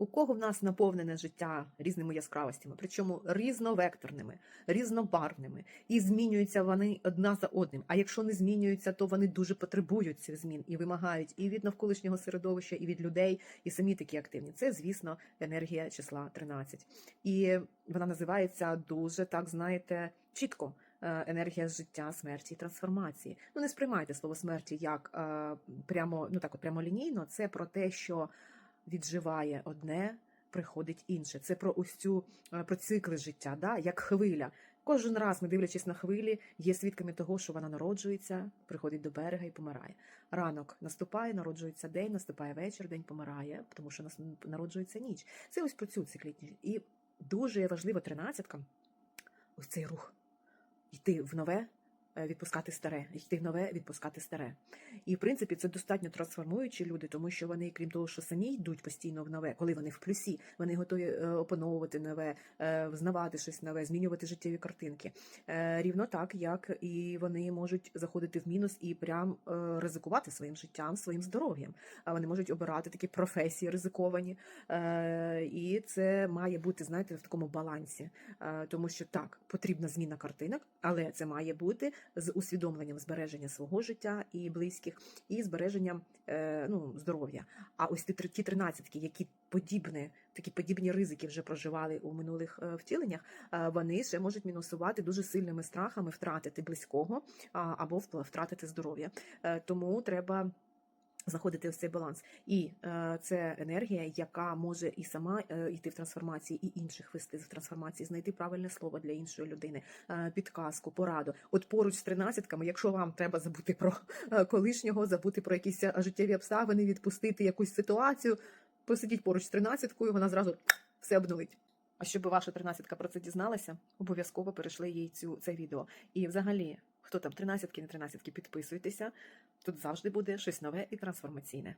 У кого в нас наповнене життя різними яскравостями, причому різновекторними, різнобарвними, і змінюються вони одна за одним. А якщо не змінюються, то вони дуже потребують цих змін і вимагають і від навколишнього середовища, і від людей, і самі такі активні. Це, звісно, енергія числа 13. І вона називається дуже так, знаєте, чітко. е, Енергія життя, смерті і трансформації. Ну не сприймайте слово смерті як е, прямо, ну так от прямолінійно. Це про те, що відживає одне, приходить інше. Це про ось цю е, про цикли життя, да, як хвиля. Кожен раз ми дивлячись на хвилі, є свідками того, що вона народжується, приходить до берега і помирає. Ранок наступає, народжується день, наступає вечір, день помирає, тому що нас народжується ніч. Це ось про цю циклітність. І дуже важлива тринадцятка, ось цей рух. Йти в нове, відпускати старе, йти в нове, відпускати старе. І в принципі це достатньо трансформуючі люди, тому що вони, крім того, що самі йдуть постійно в нове, коли вони в плюсі, вони готові е, опановувати нове, е, взнавати щось нове, змінювати життєві картинки. Е, Рівно так, як і вони можуть заходити в мінус і прям е, ризикувати своїм життям, своїм здоров'ям. А вони можуть обирати такі професії ризиковані. Е, І це має бути, знаєте, в такому балансі, Е, тому що так потрібна зміна картинок, але це має бути з усвідомленням збереження свого життя і близьких, і збереженням е, ну, здоров'я. А ось ті, ті тринадцятки, які подібні, такі подібні ризики вже проживали у минулих е, втіленнях, е, вони ще можуть мінусувати дуже сильними страхами втратити близького або втратити здоров'я. Тому треба. Знаходити ось цей баланс, і е, це енергія, яка може і сама е, йти в трансформації, і інших вести в трансформації, знайти правильне слово для іншої людини, е, підказку, пораду. От поруч з тринадцятками, якщо вам треба забути про е, колишнього, забути про якісь е, життєві обставини, відпустити якусь ситуацію, посидіть поруч з тринадцяткою, вона зразу все обновить. А щоб ваша тринадцятка про це дізналася, обов'язково перейшли їй цю це відео. І взагалі, хто там тринадцятки, не тринадцятки, підписуйтеся. Тут завжди буде щось нове і трансформаційне.